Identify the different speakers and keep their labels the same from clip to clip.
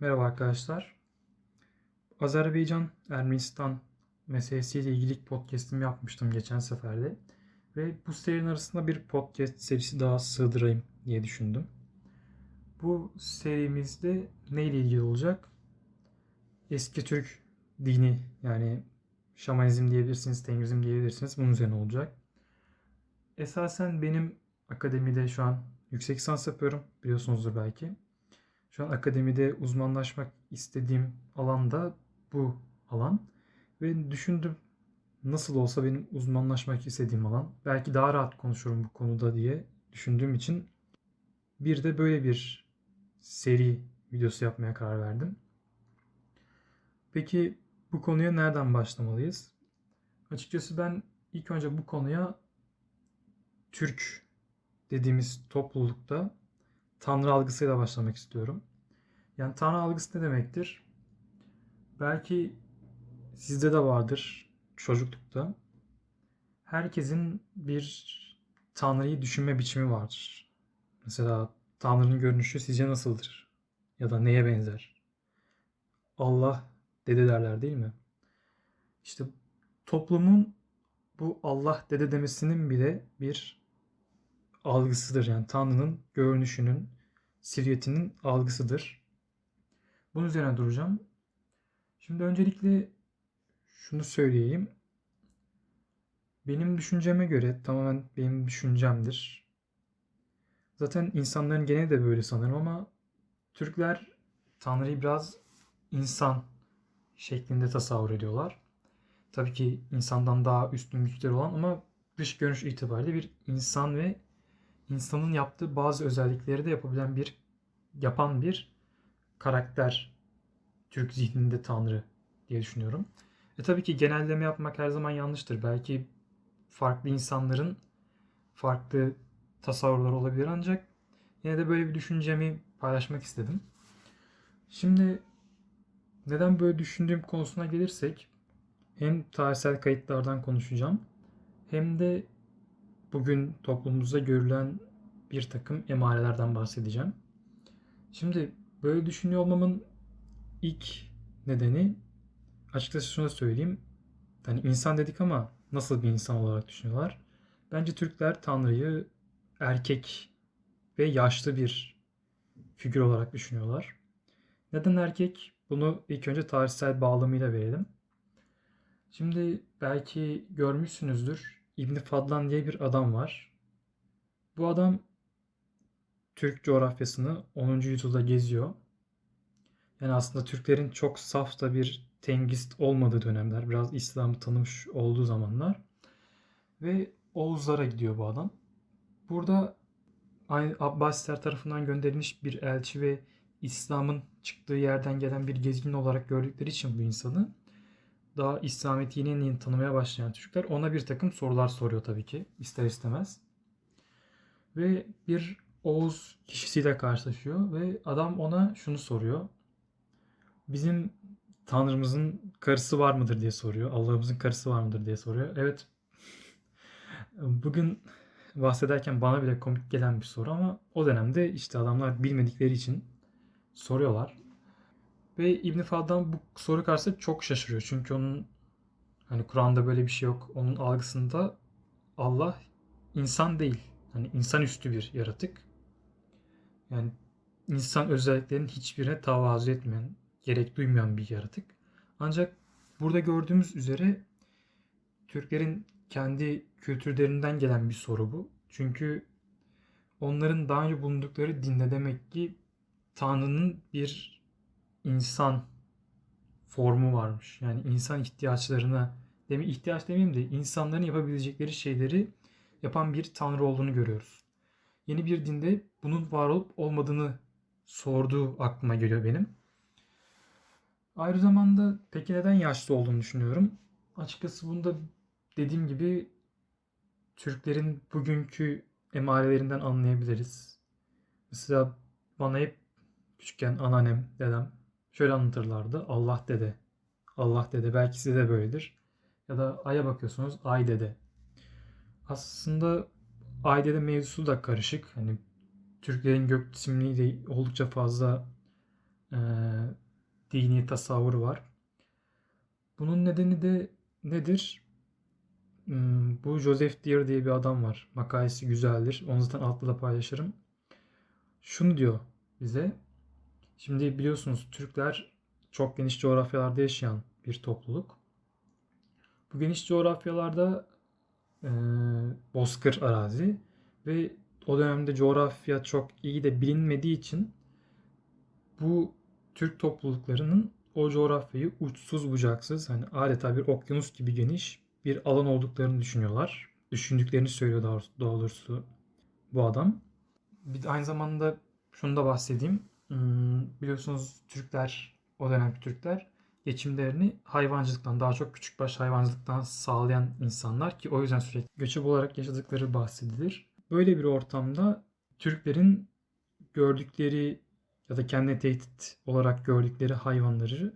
Speaker 1: Merhaba arkadaşlar. Azerbaycan, Ermenistan meselesiyle ilgili podcast'imi yapmıştım geçen seferde. Ve bu serinin arasında bir podcast serisi daha sığdırayım diye düşündüm. Bu serimizde neyle ilgili olacak? Eski Türk dini yani şamanizm diyebilirsiniz, tengrizm diyebilirsiniz. Bunun üzerine olacak. Esasen benim akademide şu an yüksek lisans yapıyorum. Biliyorsunuzdur belki. Şu an akademide uzmanlaşmak istediğim alan da bu alan. Ve düşündüm nasıl olsa benim uzmanlaşmak istediğim alan. Belki daha rahat konuşurum bu konuda diye düşündüğüm için bir de böyle bir seri videosu yapmaya karar verdim. Peki bu konuya nereden başlamalıyız? Açıkçası ben ilk önce bu konuya Türk dediğimiz toplulukta Tanrı algısıyla başlamak istiyorum. Yani Tanrı algısı ne demektir? Belki sizde de vardır çocuklukta. Herkesin bir Tanrı'yı düşünme biçimi vardır. Mesela Tanrı'nın görünüşü sizce nasıldır? Ya da neye benzer? Allah dede derler değil mi? İşte toplumun bu Allah dede demesinin bile bir algısıdır. Yani Tanrı'nın görünüşünün, silüetinin algısıdır. Bunun üzerine duracağım. Şimdi öncelikle şunu söyleyeyim. Benim düşünceme göre tamamen benim düşüncemdir. Zaten insanların geneli de böyle sanırım ama Türkler Tanrı'yı biraz insan şeklinde tasavvur ediyorlar. Tabii ki insandan daha üstün güçleri olan ama dış görünüş itibariyle bir insan ve insanın yaptığı bazı özellikleri de yapabilen bir yapan bir karakter Türk zihninde Tanrı diye düşünüyorum. E tabii ki genelleme yapmak her zaman yanlıştır. Belki farklı insanların farklı tasavvurları olabilir ancak yine de böyle bir düşüncemi paylaşmak istedim. Şimdi neden böyle düşündüğüm konusuna gelirsek hem tarihsel kayıtlardan konuşacağım hem de bugün toplumumuzda görülen bir takım emarelerden bahsedeceğim. Şimdi böyle düşünüyor olmamın ilk nedeni açıkçası şunu söyleyeyim. Hani insan dedik ama nasıl bir insan olarak düşünüyorlar? Bence Türkler Tanrı'yı erkek ve yaşlı bir figür olarak düşünüyorlar. Neden erkek? Bunu ilk önce tarihsel bağlamıyla verelim. Şimdi belki görmüşsünüzdür. İbni Fadlan diye bir adam var. Bu adam Türk coğrafyasını 10. yüzyılda geziyor. Yani aslında Türklerin çok saf da bir tengist olmadığı dönemler. Biraz İslam'ı tanımış olduğu zamanlar. Ve Oğuzlara gidiyor bu adam. Burada Abbasiler tarafından gönderilmiş bir elçi ve İslam'ın çıktığı yerden gelen bir gezgin olarak gördükleri için bu insanı daha İslamiyet'i yeni yeni tanımaya başlayan Türkler ona bir takım sorular soruyor tabii ki ister istemez. Ve bir Oğuz kişisiyle karşılaşıyor ve adam ona şunu soruyor. Bizim Tanrımızın karısı var mıdır diye soruyor. Allah'ımızın karısı var mıdır diye soruyor. Evet. Bugün bahsederken bana bile komik gelen bir soru ama o dönemde işte adamlar bilmedikleri için soruyorlar. Ve İbn Faddan bu soru karşısında çok şaşırıyor. Çünkü onun hani Kur'an'da böyle bir şey yok. Onun algısında Allah insan değil. Hani insanüstü bir yaratık. Yani insan özelliklerinin hiçbirine tavazu etmeyen, gerek duymayan bir yaratık. Ancak burada gördüğümüz üzere Türklerin kendi kültürlerinden gelen bir soru bu. Çünkü onların daha önce bulundukları dinde demek ki Tanrı'nın bir insan formu varmış. Yani insan ihtiyaçlarına demi ihtiyaç demeyeyim de insanların yapabilecekleri şeyleri yapan bir tanrı olduğunu görüyoruz. Yeni bir dinde bunun var olup olmadığını sorduğu aklıma geliyor benim. Ayrı zamanda peki neden yaşlı olduğunu düşünüyorum. Açıkçası bunda dediğim gibi Türklerin bugünkü emarelerinden anlayabiliriz. Mesela bana hep küçükken anneannem, dedem şöyle anlatırlardı. Allah dede. Allah dede. Belki size de böyledir. Ya da aya bakıyorsunuz ay dede. Aslında ay dede mevzusu da karışık. Hani Türklerin gök cisimliği de oldukça fazla e, dini tasavvuru var. Bunun nedeni de nedir? Hmm, Bu Joseph Deere diye bir adam var. Makalesi güzeldir. Onu zaten altta da paylaşırım. Şunu diyor bize. Şimdi biliyorsunuz Türkler çok geniş coğrafyalarda yaşayan bir topluluk. Bu geniş coğrafyalarda e, bozkır arazi ve o dönemde coğrafya çok iyi de bilinmediği için bu Türk topluluklarının o coğrafyayı uçsuz bucaksız hani adeta bir okyanus gibi geniş bir alan olduklarını düşünüyorlar. Düşündüklerini söylüyor daha doğrusu bu adam. Bir de aynı zamanda şunu da bahsedeyim. Hmm, biliyorsunuz Türkler, o dönemki Türkler geçimlerini hayvancılıktan, daha çok küçükbaş hayvancılıktan sağlayan insanlar ki o yüzden sürekli göçebe olarak yaşadıkları bahsedilir. Böyle bir ortamda Türklerin gördükleri ya da kendine tehdit olarak gördükleri hayvanları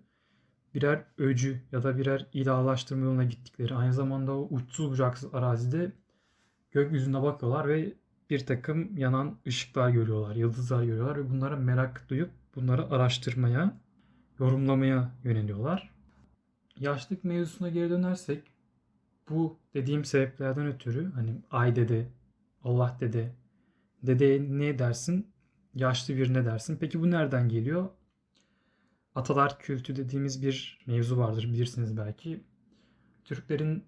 Speaker 1: birer öcü ya da birer ilahlaştırma yoluna gittikleri aynı zamanda o uçsuz bucaksız arazide gökyüzüne bakıyorlar ve bir takım yanan ışıklar görüyorlar, yıldızlar görüyorlar ve bunlara merak duyup bunları araştırmaya, yorumlamaya yöneliyorlar. Yaşlık mevzusuna geri dönersek bu dediğim sebeplerden ötürü hani ay dede, Allah dede, dede ne dersin? Yaşlı bir ne dersin? Peki bu nereden geliyor? Atalar kültü dediğimiz bir mevzu vardır bilirsiniz belki. Türklerin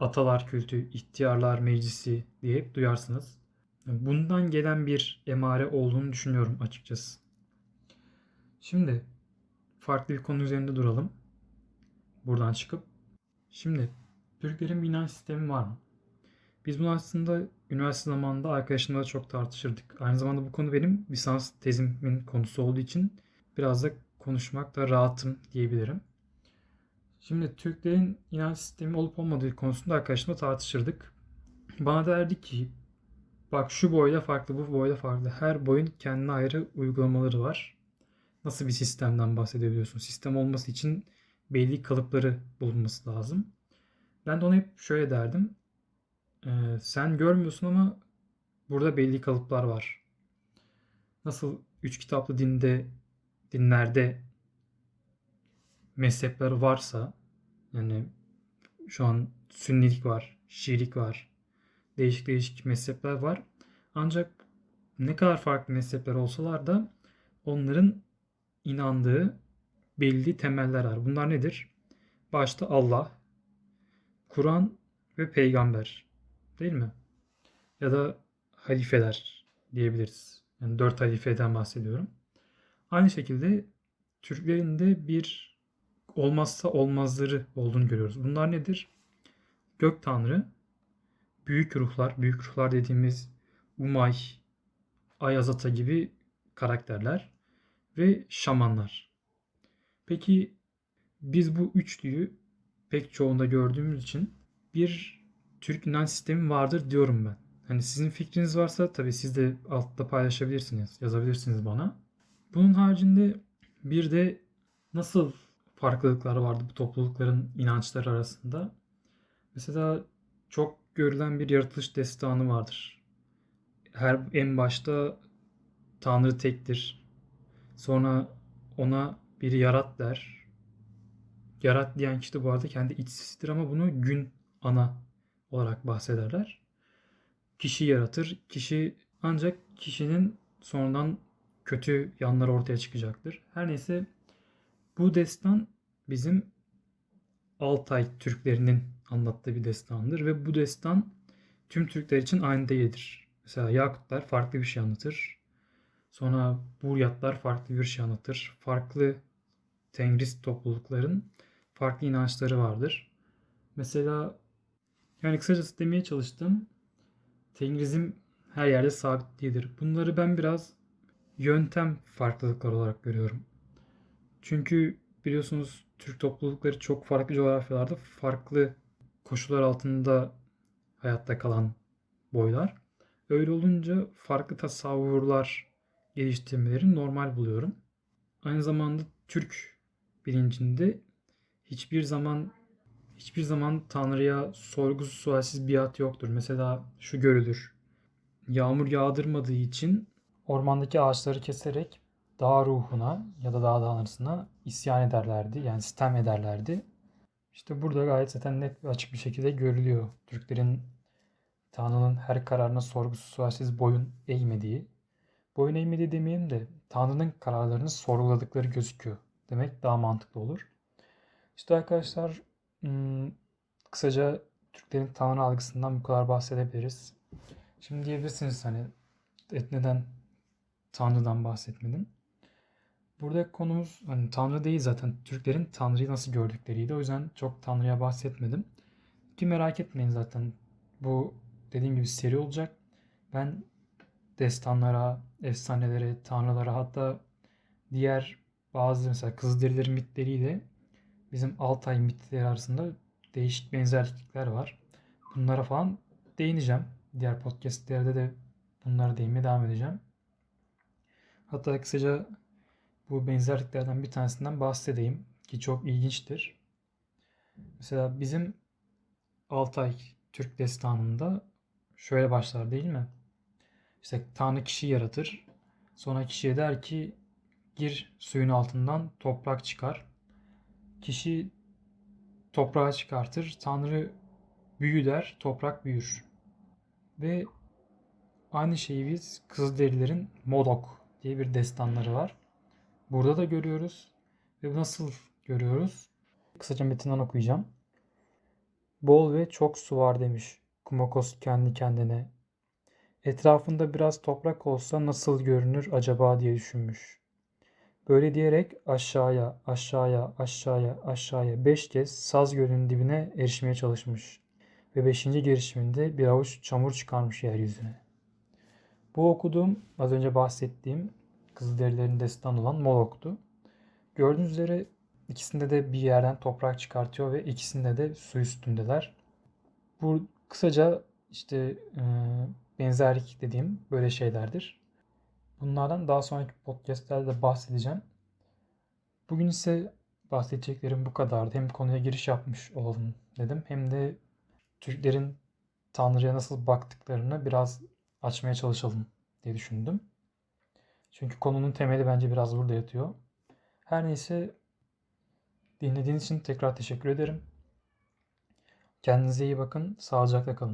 Speaker 1: atalar kültü, ihtiyarlar meclisi diye hep duyarsınız. Bundan gelen bir emare olduğunu düşünüyorum açıkçası. Şimdi farklı bir konu üzerinde duralım. Buradan çıkıp. Şimdi Türklerin bir inanç sistemi var mı? Biz bunu aslında üniversite zamanında arkadaşımla çok tartışırdık. Aynı zamanda bu konu benim lisans tezimin konusu olduğu için biraz da konuşmakta rahatım diyebilirim. Şimdi Türklerin inanç sistemi olup olmadığı konusunda arkadaşımla tartışırdık. Bana derdi ki bak şu boyda farklı bu boyda farklı. Her boyun kendine ayrı uygulamaları var. Nasıl bir sistemden bahsedebiliyorsun? Sistem olması için belli kalıpları bulunması lazım. Ben de ona hep şöyle derdim. Ee, sen görmüyorsun ama burada belli kalıplar var. Nasıl üç kitaplı dinde dinlerde mezhepler varsa yani şu an sünnilik var, şiilik var, değişik değişik mezhepler var. Ancak ne kadar farklı mezhepler olsalar da onların inandığı belli temeller var. Bunlar nedir? Başta Allah, Kur'an ve peygamber. Değil mi? Ya da halifeler diyebiliriz. Yani dört halifeden bahsediyorum. Aynı şekilde Türklerin de bir olmazsa olmazları olduğunu görüyoruz. Bunlar nedir? Gök Tanrı, büyük ruhlar, büyük ruhlar dediğimiz Umay, Ayazata gibi karakterler ve şamanlar. Peki biz bu üçlüyü pek çoğunda gördüğümüz için bir Türk inanç sistemi vardır diyorum ben. Hani sizin fikriniz varsa tabii siz de altta paylaşabilirsiniz, yazabilirsiniz bana. Bunun haricinde bir de nasıl farklılıklar vardı bu toplulukların inançları arasında? Mesela çok görülen bir yaratılış destanı vardır. Her en başta Tanrı tektir. Sonra ona biri yarat der. Yarat diyen kişi de bu arada kendi içsizdir ama bunu gün ana olarak bahsederler. Kişi yaratır. Kişi ancak kişinin sonradan kötü yanları ortaya çıkacaktır. Her neyse bu destan bizim Altay Türklerinin anlattığı bir destandır ve bu destan tüm Türkler için aynı değildir. Mesela Yakutlar farklı bir şey anlatır. Sonra Buryatlar farklı bir şey anlatır. Farklı Tengrist toplulukların farklı inançları vardır. Mesela yani kısacası demeye çalıştım. Tengrizm her yerde sabit değildir. Bunları ben biraz yöntem farklılıkları olarak görüyorum. Çünkü biliyorsunuz Türk toplulukları çok farklı coğrafyalarda farklı koşullar altında hayatta kalan boylar. Öyle olunca farklı tasavvurlar geliştirmeleri normal buluyorum. Aynı zamanda Türk bilincinde hiçbir zaman hiçbir zaman Tanrı'ya sorgusuz sualsiz biat yoktur. Mesela şu görülür. Yağmur yağdırmadığı için ormandaki ağaçları keserek dağ ruhuna ya da dağ tanrısına isyan ederlerdi. Yani sitem ederlerdi. İşte burada gayet zaten net ve açık bir şekilde görülüyor. Türklerin Tanrı'nın her kararına sorgusuz sualsiz boyun eğmediği. Boyun eğmediği demeyelim de Tanrı'nın kararlarını sorguladıkları gözüküyor. Demek daha mantıklı olur. İşte arkadaşlar hmm, kısaca Türklerin Tanrı algısından bu kadar bahsedebiliriz. Şimdi diyebilirsiniz hani neden Tanrı'dan bahsetmedin? Burada konumuz hani Tanrı değil zaten. Türklerin Tanrı'yı nasıl gördükleriydi. O yüzden çok Tanrı'ya bahsetmedim. Ki merak etmeyin zaten. Bu dediğim gibi seri olacak. Ben destanlara, efsanelere, tanrılara hatta diğer bazı mesela Kızılderililer mitleriyle bizim Altay mitleri arasında değişik benzerlikler var. Bunlara falan değineceğim. Diğer podcastlerde de bunlara değinmeye devam edeceğim. Hatta kısaca bu benzerliklerden bir tanesinden bahsedeyim ki çok ilginçtir. Mesela bizim Altay Türk destanında şöyle başlar değil mi? İşte Tanrı kişi yaratır. Sonra kişiye der ki gir suyun altından toprak çıkar. Kişi toprağı çıkartır. Tanrı büyü der, toprak büyür. Ve aynı şeyi biz Kızılderililerin Modok diye bir destanları var. Burada da görüyoruz. Ve nasıl görüyoruz? Kısaca metinden okuyacağım. Bol ve çok su var demiş Kumakos kendi kendine. Etrafında biraz toprak olsa nasıl görünür acaba diye düşünmüş. Böyle diyerek aşağıya, aşağıya, aşağıya, aşağıya beş kez Saz Gölü'nün dibine erişmeye çalışmış. Ve beşinci girişiminde bir avuç çamur çıkarmış yeryüzüne. Bu okuduğum az önce bahsettiğim Kızılderililerin destanı olan Molok'tu. Gördüğünüz üzere ikisinde de bir yerden toprak çıkartıyor ve ikisinde de su üstündeler. Bu kısaca işte e, benzerlik dediğim böyle şeylerdir. Bunlardan daha sonraki podcastlerde bahsedeceğim. Bugün ise bahsedeceklerim bu kadardı. Hem konuya giriş yapmış olalım dedim. Hem de Türklerin Tanrı'ya nasıl baktıklarını biraz açmaya çalışalım diye düşündüm. Çünkü konunun temeli bence biraz burada yatıyor. Her neyse dinlediğiniz için tekrar teşekkür ederim. Kendinize iyi bakın. Sağlıcakla kalın.